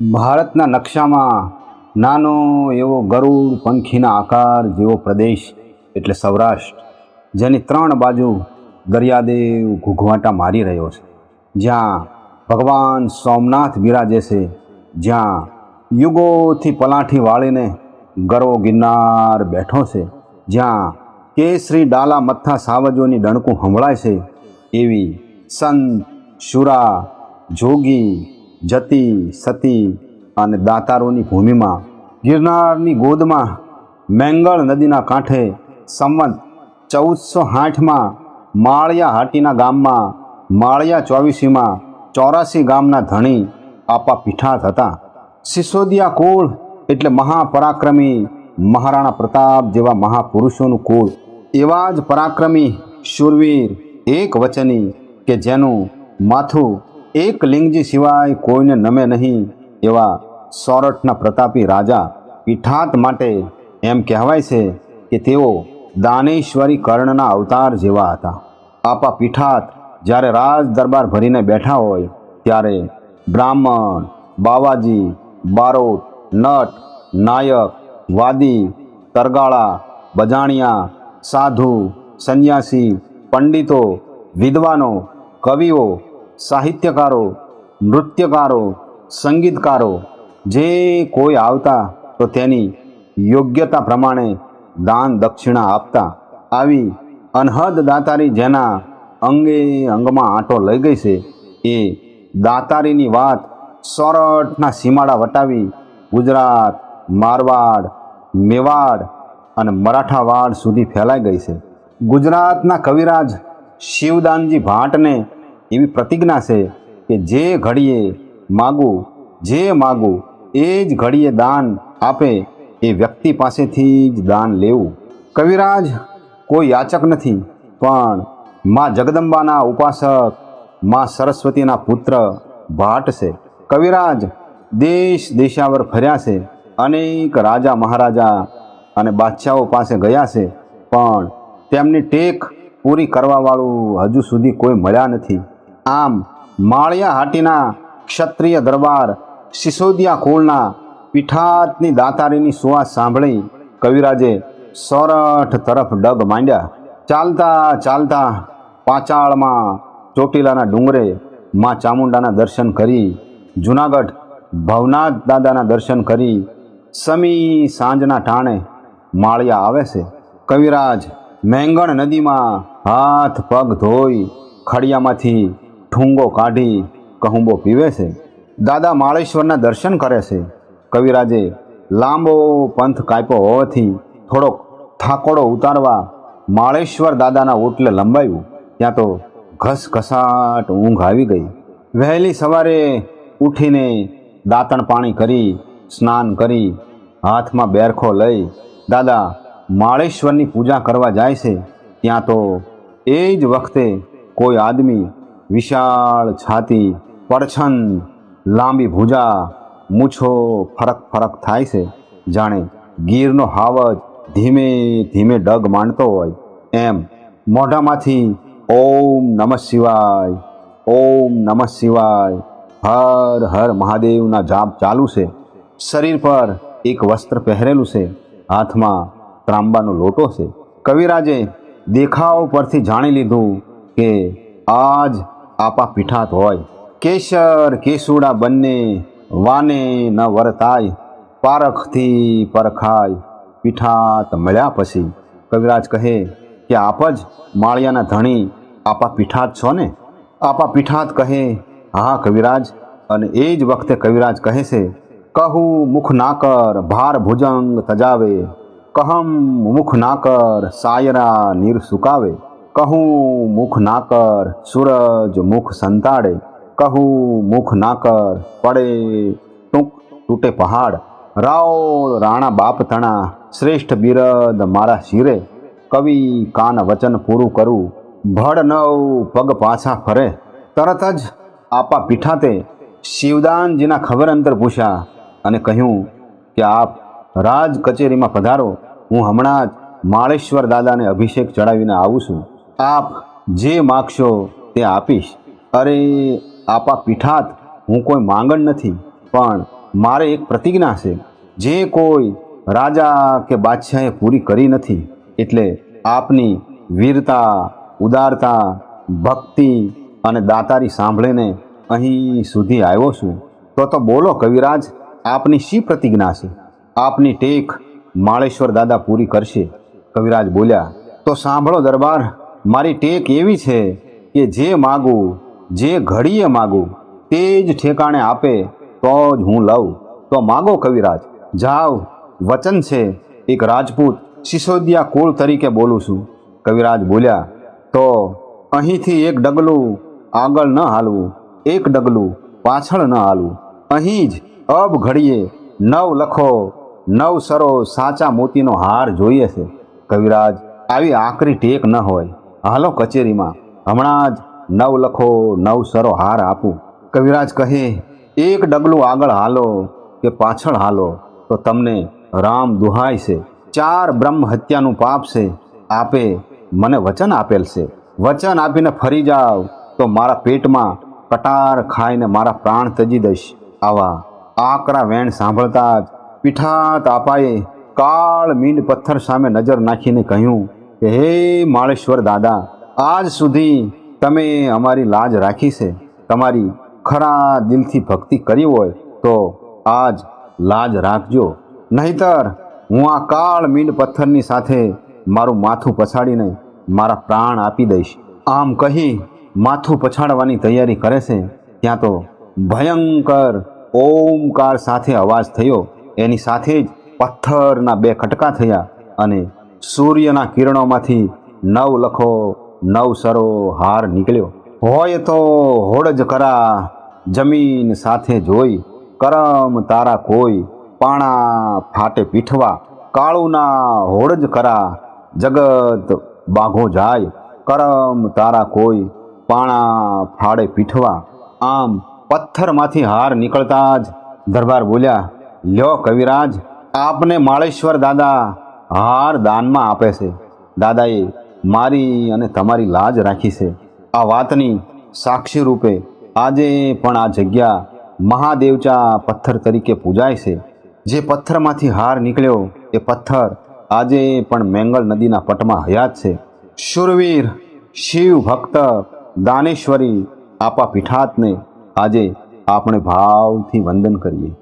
ભારતના નકશામાં નાનો એવો ગરુડ પંખીના આકાર જેવો પ્રદેશ એટલે સૌરાષ્ટ્ર, જેની ત્રણ બાજુ દરિયાદેવ ઘૂઘવાટા મારી રહ્યો છે. જ્યાં ભગવાન સોમનાથ બિરાજે છે, જ્યાં યુગોથી પલાઠી વાળીને ગરવો ગિરનાર બેઠો છે, જ્યાં કેસરી ડાલા મથ્થા સાવજોની ડણકું સંભળાય છે, એવી સંત શુરા જોગી જતી, સતી અને દાતારોની ભૂમિમાં ગિરનારની ગોદમાં મેંગળ નદીના કાંઠે સંવંત ચૌદસો આઠમાં માળિયા હાટીના ગામમાં, માળિયા ચોવીસીમાં ચોરાસી ગામના ધણી આપા પીઠાત હતા. સિસોદિયા કુળ એટલે મહાપરાક્રમી મહારાણા પ્રતાપ જેવા મહાપુરુષોનું કુળ. એવા જ પરાક્રમી શૂરવીર એક વચની કે જેનું માથું એક લિંગજી સિવાય કોઈને નમે નહીં એવા સોરઠના પ્રતાપી રાજા પીઠાત માટે એમ કહેવાય છે કે તેઓ દાનેશ્વરી કર્ણના અવતાર જેવા હતા. આપા પીઠાત જ્યારે રાજ દરબાર ભરીને બેઠા હોય ત્યારે બ્રાહ્મણ, બાવાજી, બારોટ, નટ, નાયક, વાદી, તરગાળા, બજાણિયા, સાધુ, સંન્યાસી, પંડિતો, વિદ્વાનો, કવિઓ સાહિત્યકારો, નૃત્યકારો, સંગીતકારો, જે કોઈ આવતા તો તેની યોગ્યતા પ્રમાણે દાન દક્ષિણા આપતા. આવી અનહદ દાતારી જેના અંગે અંગમાં આંટો લઈ ગઈ છે, એ દાતારીની વાત સોરઠના સીમાડા વટાવી ગુજરાત, મારવાડ, મેવાડ અને મરાઠાવાડ સુધી ફેલાઈ ગઈ છે. ગુજરાતના કવિરાજ શિવદાનજી ભાટને એવી પ્રતિજ્ઞા છે કે જે ઘડીએ માગું, જે માગું, એ જ ઘડીએ દાન આપે, એ વ્યક્તિ પાસેથી જ દાન લેવું. કવિરાજ કોઈ યાચક નથી, પણ મા જગદંબાના ઉપાસક, મા સરસ્વતીના પુત્ર ભાટ છે. કવિરાજ દેશ દેશાવર ફર્યા છે, અનેક રાજા મહારાજા અને બાદશાહો પાસે ગયા છે, પણ તેમની ટેક પૂરી કરવાવાળું હજુ સુધી કોઈ મળ્યા નથી. આમ માળિયા હાટીના ક્ષત્રિય દરબાર સિસોદિયા કુળના પીઠાતની દાતારીની સુવાસ સાંભળી કવિરાજે સોરઠ તરફ ડગ માંડ્યા. ચાલતા ચાલતા પાચાળમાં ચોટીલાના ડુંગરે માં ચામુંડાના દર્શન કરી, જુનાગઢ ભવનાથ દાદાના દર્શન કરી, સમી સાંજના ટાણે માળિયા આવે છે. કવિરાજ મેંગણ નદીમાં હાથ પગ ધોઈ ખડિયામાંથી ઠૂંગો કાઢી કહુંબો પીવે છે. દાદા માળેશ્વરના દર્શન કરે છે. કવિરાજે લાંબો પંથ કાપ્યો હોવાથી થોડોક થાકોડો ઉતારવા માળેશ્વર દાદાના ઓટલે લંબાયું. ત્યાં તો ઘસઘસાટ ઊંઘ આવી ગઈ. વહેલી સવારે ઉઠીને દાંતણ પાણી કરી, સ્નાન કરી, હાથમાં બેરખો લઈ દાદા માળેશ્વરની પૂજા કરવા જાય છે. ત્યાં તો એ જ વખતે કોઈ આદમી વિશાળ છાતી, પડછન, લાંબી ભૂજા, મૂછો ફરક ફરક થાય છે. જાણે ગીરનો હાવજ ધીમે ધીમે ડગ માંડતો હોય. એમ મોઢામાંથી ઓમ નમઃ શિવાય, ઓમ નમઃ શિવાય, હર હર મહાદેવના જાપ ચાલુ છે. શરીર પર એક વસ્ત્ર પહેરેલું છે. હાથમાં ત્રાંબાનો લોટો છે. કવિરાજે દેખાવ પરથી જાણી લીધું કે આજ આપા પીઠાત હોય. કેસર, કેસુડા બંને વાને ન વર્તાય, પારખથી પરખાય. પીઠાત મળ્યા પછી કવિરાજ કહે કે આપ જ માળિયાના ધણી આપા પીઠાત છો ને? આપા પીઠાત કહે, હા કવિરાજ. અને એ જ વખતે કવિરાજ કહે છે, કહું મુખ નાકર ભાર ભુજંગ તજાવે, કહમ મુખ નાકર સાયરા નીર સુકાવે. કહું, મુખ નાકર સૂરજ મુખ સંતાડે. કહું, મુખ નાકર પડે ટૂંક તૂટે પહાડ. રાવળ રાણા બાપ તણા, શ્રેષ્ઠ બિરદ મારા શિરે. કવિ કાન વચન પૂરું કરું, ભડ નવ પગ પાછા ફરે. તરત જ આપા પીઠાતે શિવદાનજીના ખબર અંતર પૂછ્યા અને કહ્યું કે આપ રાજ કચેરીમાં પધારો. હું હમણાં જ માળેશ્વર દાદાને અભિષેક ચડાવીને આવું છું. આપ જે માગશો તે આપીશ. અરે, આપા પીઠાત, હું કોઈ માંગણ નથી, પણ મારે એક પ્રતિજ્ઞા છે. જે કોઈ રાજા કે બાદશાહે પૂરી કરી નથી, એટલે આપની વીરતા, ઉદારતા, ભક્તિ અને દાતારી સાંભળીને અહીં સુધી આવ્યો છું. તો તો બોલો કવિરાજ, આપની શી પ્રતિજ્ઞા છે? આપની ટેક માળેશ્વર દાદા પૂરી કરશે. કવિરાજ બોલ્યા, તો સાંભળો દરબાર મારી ટેક એવી છે કે જે માગું, જે ઘડીએ માગું, તે જ ઠેકાણે આપે, તો જ હું લઉં. તો માગો કવિરાજ, જાવ, વચન છે. એક રાજપૂત સિસોદિયા કુળ તરીકે બોલું છું. કવિરાજ બોલ્યા, તો અહીંથી એક ડગલું આગળ ન હાલવું, એક ડગલું પાછળ ન હાલવું. અહીં જ અબ ઘડીએ નવ લખો, નવ સરો સાચા મોતીનો હાર જોઈએ છે. કવિરાજ, આવી આકરી ટેક ન હોય. હાલો કચેરીમાં. હમણાં જ નવ લખો, નવ સરો હાર આપું. કવિરાજ કહે, એક ડગલું આગળ હાલો કે પાછળ હાલો, તો તમને રામ દુહાય છે. ચાર બ્રહ્મ હત્યાનું પાપ છે. આપે મને વચન આપેલ છે. વચન આપીને ફરી જાવ, તો મારા પેટમાં કટાર ખાઈને મારા પ્રાણ તજી દઈશ. આવા આકરા વેણ સાંભળતા જ પીઠા તાપાએ કાળ મીંડ પથ્થર સામે નજર નાખીને કહ્યું કે, હે માળેશ્વર દાદા, આજ સુધી તમે અમારી લાજ રાખી છે. તમારી ખરા દિલથી ભક્તિ કરી હોય તો આજ લાજ રાખજો. નહીતર હું આ કાળ મીંડ પથ્થરની સાથે મારું માથું પછાડીને મારા પ્રાણ આપી દઈશ. આમ કહી માથું પછાડવાની તૈયારી કરે છે. ત્યાં તો ભયંકર ઓમકાર સાથે અવાજ થયો. એની સાથે જ પથ્થરના બે ખટકા થયા અને સૂર્યના કિરણોમાંથી નવ લખો, નવ સરો હાર નીકળ્યો. હોય તો હોડજ કરા, જમીન સાથે જોઈ, કરમ તારા કોઈ, પાણા ફાટે પીઠવા, કાળુના હોડજ કરા, જગત બાઘો જાય, કરમ તારા કોઈ, પાણા ફાડે પીઠવા. આમ પથ્થરમાંથી હાર નીકળતા જ દરબાર બોલ્યા, લ્યો કવિરાજ, આપને માળેશ્વર દાદા હાર દાનમાં આપે છે. દાદાએ મારી અને તમારી લાજ રાખી છે. આ વાતની સાક્ષી રૂપે આજે પણ આ જગ્યા મહાદેવચા પથ્થર તરીકે પૂજાય છે. જે પથ્થરમાંથી હાર નીકળ્યો એ પથ્થર આજે પણ મેંગલ નદીના પટમાં હયાત છે. શુરવીર, શિવ ભક્ત, દાનેશ્વરી આપા પીઠાતને આજે આપણે ભાવથી વંદન કરીએ.